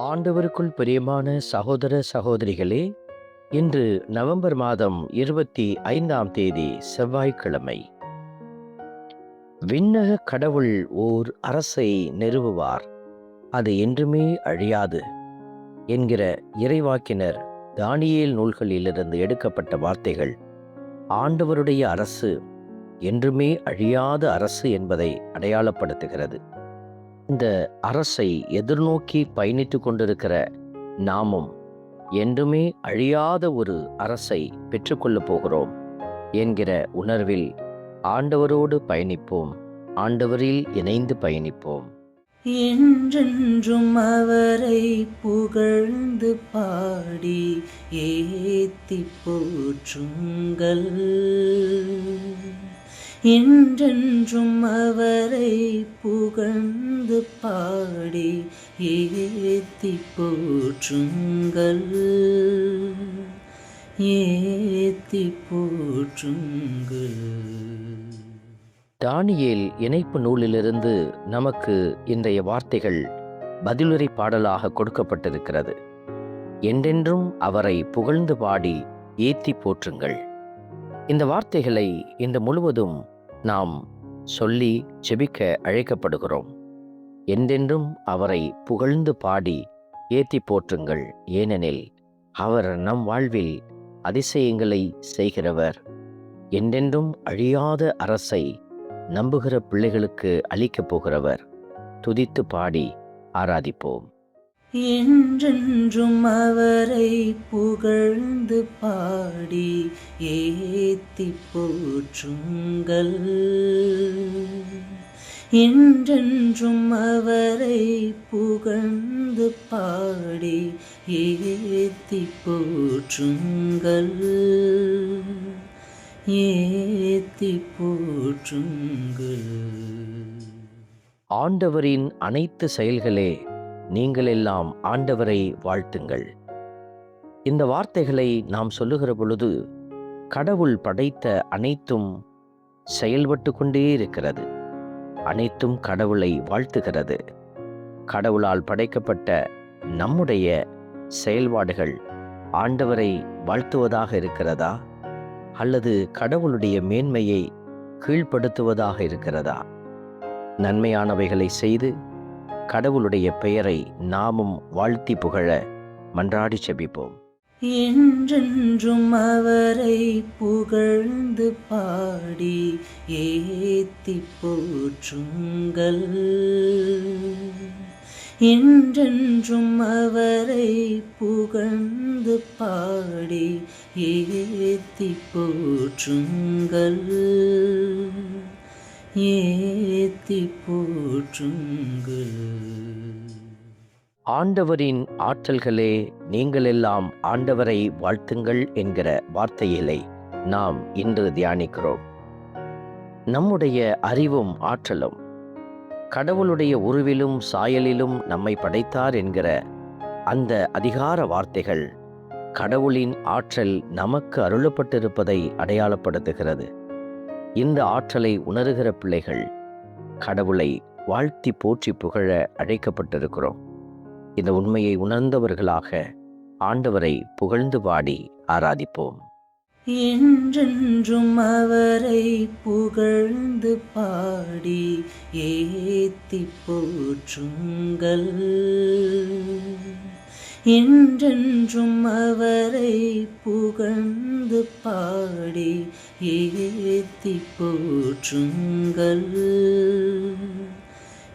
ஆண்டவருக்குள் பிரியமான சகோதர சகோதரிகளே இன்று நவம்பர் மாதம் இருபத்தி ஐந்தாம் தேதி செவ்வாய்க்கிழமை. விண்ணக கடவுள் ஓர் அரசை நிறுவுவார் அது என்றுமே அழியாது என்கிற இறைவாக்கினர் தானியேல் நூல்களிலிருந்து எடுக்கப்பட்ட வார்த்தைகள் ஆண்டவருடைய அரசு என்றுமே அழியாத அரசு என்பதை அடையாளப்படுத்துகிறது. இந்த அரசை எதிர்நோக்கி பயணித்து கொண்டிருக்கிற நாமும் என்றுமே அழியாத ஒரு அரசை பெற்றுக்கொள்ளப் போகிறோம் என்கிற உணர்வில் ஆண்டவரோடு பயணிப்போம் ஆண்டவரில் இணைந்து பயணிப்போம். என்றென்றும் அவரை புகழ்ந்து பாடி ஏத்தி போற்றுங்கள். என்றென்றும் அவரை புகழ்ந்து பாடி ஏத்தி போற்றுங்கள். ஏத்தி போற்றுங்கள். தானியேல் இணைப்பு நூலிலிருந்து நமக்கு இன்றைய வார்த்தைகள் பதிலுரை பாடலாக கொடுக்கப்பட்டிருக்கிறது. என்றென்றும் அவரை புகழ்ந்து பாடி ஏத்தி போற்றுங்கள். இந்த வார்த்தைகளை இந்த முழுவதும் நாம் சொல்லி செபிக்க அழைக்கப்படுகிறோம். என்றென்றும் அவரை புகழ்ந்து பாடி ஏத்தி போற்றுங்கள். ஏனெனில் அவர் நம் வாழ்வில் அதிசயங்களை செய்கிறவர். என்றென்றும் அழியாத அரசை நம்புகிற பிள்ளைகளுக்கு அளிக்கப் போகிறவர். துதித்து பாடி ஆராதிப்போம். என்றென்றும் அவரை புகழ்ந்து பாடி ஏத்தி போற்றுங்கள். என்றென்றும் அவரை புகழ்ந்து பாடி ஏத்தி போற்றுங்கள். ஏத்தி போற்றுங்கள். ஆண்டவரின் அனைத்து செயல்களே நீங்களெல்லாம் ஆண்டவரை வாழ்த்துங்கள். இந்த வார்த்தைகளை நாம் சொல்லுகிற பொழுது கடவுள் படைத்த அனைத்தும் செயல்பட்டு கொண்டே இருக்கிறது. அனைத்தும் கடவுளை வாழ்த்துகிறது. கடவுளால் படைக்கப்பட்ட நம்முடைய செயல்பாடுகள் ஆண்டவரை வாழ்த்துவதாக இருக்கிறதா? அல்லது கடவுளுடைய மேன்மையை கீழ்ப்படுத்துவதாக இருக்கிறதா? நன்மையானவைகளை செய்து கடவுளுடைய பெயரை நாமும் வாழ்த்தி புகழ மன்றாடி செபிப்போம். என்றென்றும் அவரை புகழ்ந்து பாடி ஏத்தி போற்றுங்கள். என்றென்றும் அவரை புகழ்ந்து பாடி ஏத்தி போற்றுங்கள். ஏத்தி போற்றுங்கள் ஆண்டவரின் ஆற்றல்களே நீங்களெல்லாம் ஆண்டவரை வாழ்த்துங்கள் என்கிற வார்த்தையிலே நாம் இன்று தியானிக்கிறோம். நம்முடைய அறிவும் ஆற்றலும் கடவுளுடைய உருவிலும் சாயலிலும் நம்மை படைத்தார் என்கிற அந்த அதிகார வார்த்தைகள் கடவுளின் ஆற்றல் நமக்கு அருளப்பட்டிருப்பதை அடையாளப்படுத்துகிறது. இந்த ஆற்றலை உணர்கிற பிள்ளைகள் கடவுளை வாழ்த்தி போற்றி புகழ அழைக்கப்பட்டிருக்கிறோம். இந்த உண்மையை உணர்ந்தவர்களாக ஆண்டவரை புகழ்ந்து பாடி ஆராதிப்போம். என்றென்றும் அவரை புகழ்ந்து பாடி ஏத்தி போற்றுங்கள். என்றென்றும் அவரை புகழ்ந்து பாடி ஏத்தி போற்றுங்கள்.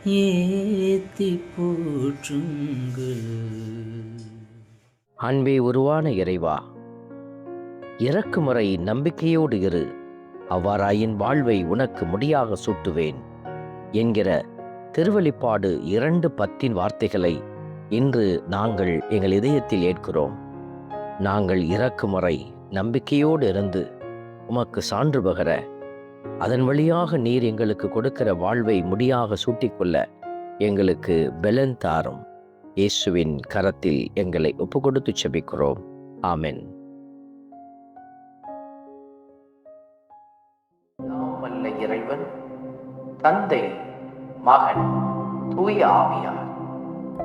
ஏத்தி போற்றுங்கள். அன்பே உருவான இறைவா இறக்குமுறை நம்பிக்கையோடு இரு. அவ்வாறாயின் வாழ்வை உனக்கு முடியாக சூட்டுவேன் என்கிற திருவெளிப்பாடு இரண்டு பத்தின் வார்த்தைகளை இன்று நாங்கள் எங்கள் இதயத்தில் ஏற்கிறோம். நாங்கள் இறக்குமுறை நம்பிக்கையோடு இருந்து உமக்கு சான்று பகர அதன் வழியாக நீர் எங்களுக்கு கொடுக்கிற வாழ்வை முடியாக சூட்டிக்கொள்ள எங்களுக்கு பெலன் தாரும். இயேசுவின் கரத்தில் எங்களை ஒப்புக்கொடுத்து செபிக்கிறோம். ஆமென். இறைவன் தந்தை மகன் தூய ஆவியார்.